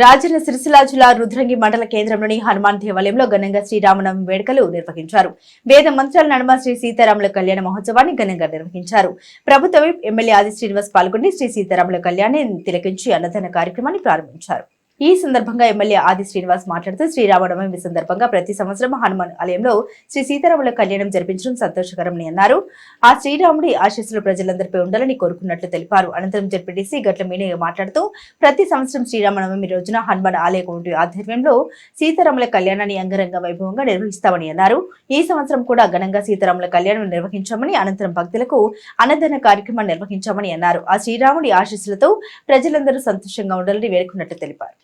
రాజన్న సిరిసిల్ల జిల్లా రుద్రంగి మండల కేంద్రంలోని హనుమాన్ దేవాలయంలో ఘనంగా శ్రీరామనవమి వేడుకలు నిర్వహించారు. వేద మంత్రాల నడుమ శ్రీ సీతారాముల కళ్యాణ మహోత్సవాన్ని ఘనంగా నిర్వహించారు. ప్రభుత్వ ఎమ్మెల్యే ఆది శ్రీనివాస్ పాల్గొని శ్రీ సీతారాముల కళ్యాణాన్ని తిలకించి అన్నదాన కార్యక్రమాన్ని ప్రారంభించారు. ఈ సందర్భంగా ఎమ్మెల్యే ఆది శ్రీనివాస్ మాట్లాడుతూ శ్రీరామనవమి సందర్భంగా ప్రతి సంవత్సరం హనుమాన్ ఆలయంలో శ్రీ సీతారాముల కళ్యాణం జరిపించడం సంతోషకరమని అన్నారు. ఆ శ్రీరాముడి ఆశీస్సులు ప్రజలందరిపై ఉండాలని కోరుకున్నట్లు తెలిపారు. అనంతరం జడ్పీటీసీ గట్ల మీనయ్య మాట్లాడుతూ ప్రతి సంవత్సరం శ్రీరామనవమి రోజున హనుమాన్ ఆలయ కమిటీ ఆధ్వర్యంలో సీతారాముల కళ్యాణాన్ని అంగరంగ వైభవంగా నిర్వహిస్తామని అన్నారు. ఈ సంవత్సరం కూడా ఘనంగా సీతారాముల కళ్యాణం నిర్వహించామని అనంతరం భక్తులకు అన్నదాన కార్యక్రమం నిర్వహించామని అన్నారు. ఆ శ్రీరాముడి ఆశీస్సులతో ప్రజలందరూ సంతోషంగా ఉండాలని వేడుకున్నట్లు తెలిపారు.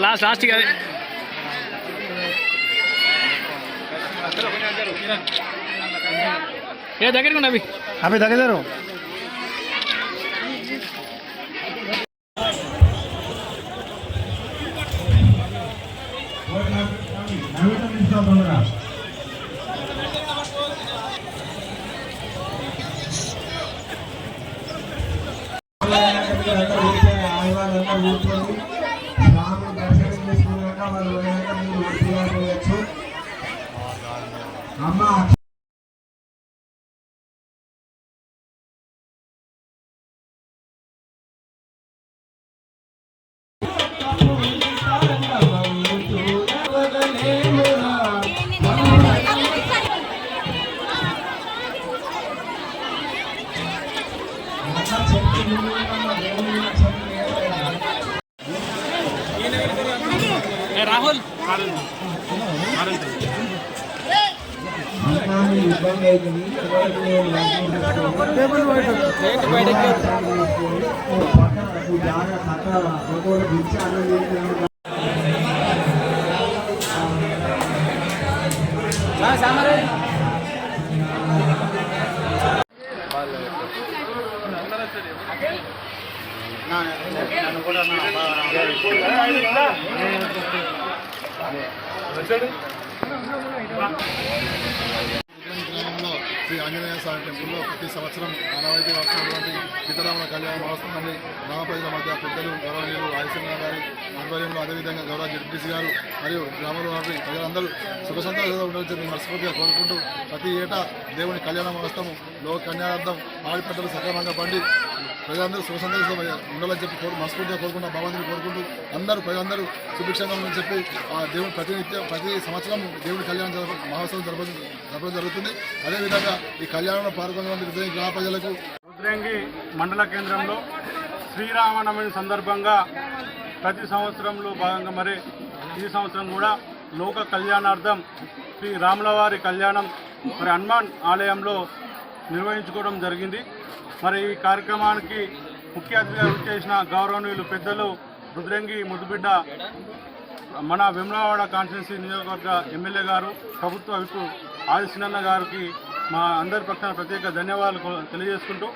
Last, last together. ఏ దగ్గరికి ఉన్నవి అవి తగ్గదారు అమ్మ ఏ రాహుల్ అమ్మాయి ఇబ్బంది అవుతుంది చివరికి నేను లంచం আমার राहुल నాకు జాగా కట్టాల ఒకటి పిలిచి అన్నం చేసి గ్రామంలో శ్రీ ఆంజనేయ స్వామి టెంపుల్లో ప్రతి సంవత్సరం ఆనవాయితీ వస్తున్నటువంటి సీతారాముల కళ్యాణ మహోత్సవాన్ని గ్రామ ప్రజల మధ్య పెద్దలు గౌరవనీయులు రాజశేఖర గారి ఆధ్వర్యంలో అదేవిధంగా గౌరవ జడ్పీసీ గారు మరియు గ్రామంలో వారి ప్రజలందరూ సుఖ సంతోషంగా ఉండాలని మనస్ఫూర్తిగా కోరుకుంటూ ప్రతి ఏటా దేవుని కళ్యాణ మహోత్సవం లో కన్యార్థం ఆడిపెట్టలు సక్రమంగా పండి ప్రజలందరూ సుఖ సంతోషంగా ఉండాలని చెప్పి కోరు మనస్ఫూర్తిగా కోరుకుంటూ భగవంతుని కోరుకుంటూ అందరూ ప్రజలందరూ సుభిక్షంగా ఉందని చెప్పి ఆ దేవుడు ప్రతినిత్యం ప్రతి సంవత్సరం దేవుడి కళ్యాణం జరప మహోత్సవం జరపడం జరపడం జరుగుతుంది. అదేవిధంగా ఈ కళ్యాణంలో పాల్గొన్న గ్రామ ప్రజలకు రుద్రంగి మండల కేంద్రంలో శ్రీరామనవమి సందర్భంగా ప్రతి సంవత్సరంలో భాగంగా మరి ఈ సంవత్సరం కూడా లోక కళ్యాణార్థం శ్రీ రాములవారి కళ్యాణం మరి హనుమాన్ ఆలయంలో నిర్వహించుకోవడం జరిగింది. మరి ఈ కార్యక్రమానికి ముఖ్య అతిథిగా చేసిన గౌరవనీయులు పెద్దలు రుద్రంగి ముద్దుబిడ్డ మన వెమ్లవాడ కాన్స్టిట్యున్సీ నియోజకవర్గ ఎమ్మెల్యే గారు ప్రభుత్వ విపు ఆదిశనన్న గారికి మా అందరి పక్షాన ప్రత్యేక ధన్యవాదాలు తెలియజేసుకుంటూ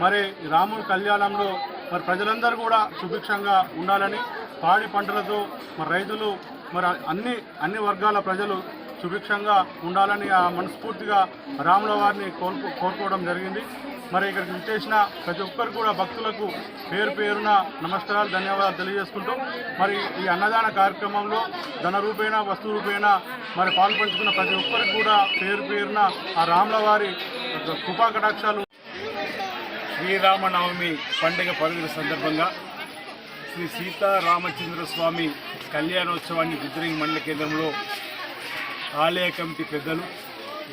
మరి రాముడి కళ్యాణంలో మరి ప్రజలందరూ కూడా సుభిక్షంగా ఉండాలని పాడి పంటలతో మరి రైతులు మరి అన్ని అన్ని వర్గాల ప్రజలు సుభిక్షంగా ఉండాలని ఆ మనస్ఫూర్తిగా రాముల వారిని కోరుకోవడం జరిగింది. మరి ఇక్కడికి విచ్చేసిన ప్రతి ఒక్కరు కూడా భక్తులకు పేరు పేరున నమస్కారాలు ధన్యవాదాలు తెలియజేసుకుంటూ మరి ఈ అన్నదాన కార్యక్రమంలో ధన రూపేణ వస్తు రూపేణ మరి పాల్పంచుకున్న ప్రతి ఒక్కరికి కూడా పేరు పేరున ఆ రాముల వారి యొక్క కృపా కటాక్షాలు. శ్రీరామనవమి పండుగ పరుగుల సందర్భంగా శ్రీ సీతారామచంద్ర స్వామి కళ్యాణోత్సవాన్ని గుజరింగ్ మండల కేంద్రంలో ఆలయ కమిటీ పెద్దలు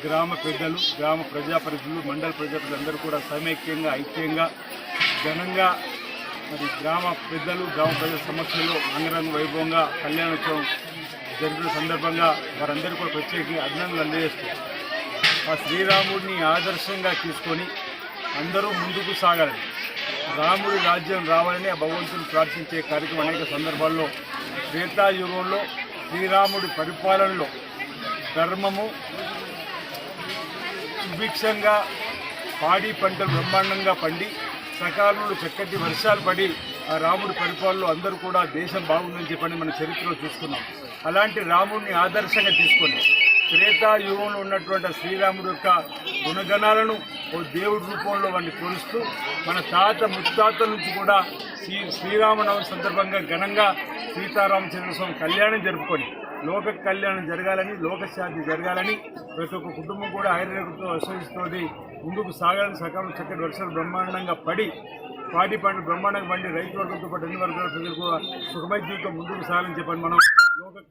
గ్రామ పెద్దలు గ్రామ ప్రజాప్రతినిధులు మండల ప్రజాప్రతినిధులు అందరూ కూడా సమైక్యంగా ఐక్యంగా ఘనంగా మరి గ్రామ పెద్దలు గ్రామ ప్రజల సమస్యలు అంగరంగ వైభవంగా కళ్యాణోత్సవం జరిగిన సందర్భంగా వారందరూ కూడా ప్రత్యేకంగా అభినందనలు అందజేస్తారు ఆ శ్రీరాముడిని ఆదర్శంగా తీసుకొని అందరూ ముందుకు సాగాలని రాముడి రాజ్యం రావాలని భగవంతుని ప్రార్థించే కార్యక్రమం అనేక సందర్భాల్లో త్రేతాయుగంలో శ్రీరాముడి పరిపాలనలో ధర్మము సుభిక్షంగా పాడి పంటలు బ్రహ్మాండంగా పండి సకాలంలో చక్కటి వర్షాలు పడి ఆ రాముడి పరిపాలనలో అందరూ కూడా దేశం బాగుందని చెప్పని మన చరిత్రలో చూసుకున్నాం అలాంటి రాముడిని ఆదర్శంగా తీసుకొని త్రేతాయుగంలో ఉన్నటువంటి శ్రీరాముడు యొక్క గుణగణాలను ఓ దేవుడి రూపంలో వాడిని కొలుస్తూ మన తాత ముత్తాత నుంచి కూడా శ్రీ శ్రీరామనవమి సందర్భంగా ఘనంగా సీతారామచంద్ర స్వామి కళ్యాణం జరుపుకొని లోక కళ్యాణం జరగాలని లోకశాంతి జరగాలని ప్రతి ఒక్క కుటుంబం కూడా ఆయుర్వేదంతో ఆశ్రయిస్తోంది. ముందుకు సాగాలని సకాలం చక్కటి వర్షాలు బ్రహ్మాండంగా పడి పాడి పండు బ్రహ్మాండంగా పండి రైతు వర్గంతో పాటు అన్ని వర్గాల ప్రజలు కూడా సుఖమయ జీవితం ముందుకు సాగాలని చెప్పండి మనం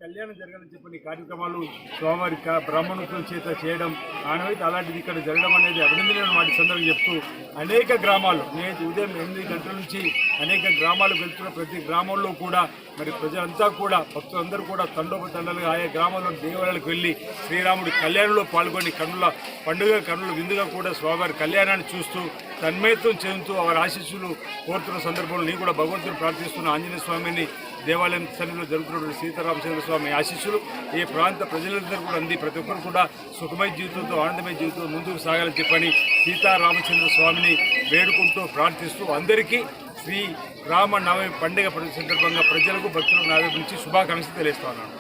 కళ్యాణం జరగాలని చెప్పని కార్యక్రమాలు స్వామివారి క- చేత చేయడం ఆనవైతే అలాంటిది ఇక్కడ జరగడం అనేది అభినందనలు మాట సందర్భం చెప్తూ అనేక గ్రామాలు నేను ఉదయం ఎనిమిది గంటల నుంచి అనేక గ్రామాలు వెళ్తున్న ప్రతి గ్రామంలో కూడా మరి ప్రజలంతా కూడా భక్తులందరూ కూడా తండోపతండలుగా ఆయా గ్రామాల్లో దేవాలయాలకు వెళ్ళి శ్రీరాముడి కళ్యాణంలో పాల్గొని కన్నుల పండుగ కన్నుల విందుగా కూడా స్వామివారి కళ్యాణాన్ని చూస్తూ తన్మయత్వం చెందుతూ వారి ఆశీస్సులు కోరుతున్న సందర్భంలో నేను కూడా భగవంతుని ప్రార్థిస్తున్న ఆంజనేయ స్వామిని దేవాలయం సన్నిధిలో జరుగుతున్నటువంటి సీతారామచంద్ర స్వామి ఆశీస్సులు ఈ ప్రాంత ప్రజలందరూ కూడా అంది. ప్రతి ఒక్కరు కూడా సుఖమయ జీవితంతో ఆనందమయ జీవితంతో ముందుకు సాగాలని చెప్పని సీతారామచంద్ర స్వామిని వేడుకుంటూ ప్రార్థిస్తూ అందరికీ శ్రీ రామ నవమి పండుగ సందర్భంగా ప్రజలకు భక్తులకు నావే గురించి శుభాకాంక్షలు తెలియజేస్తున్నాను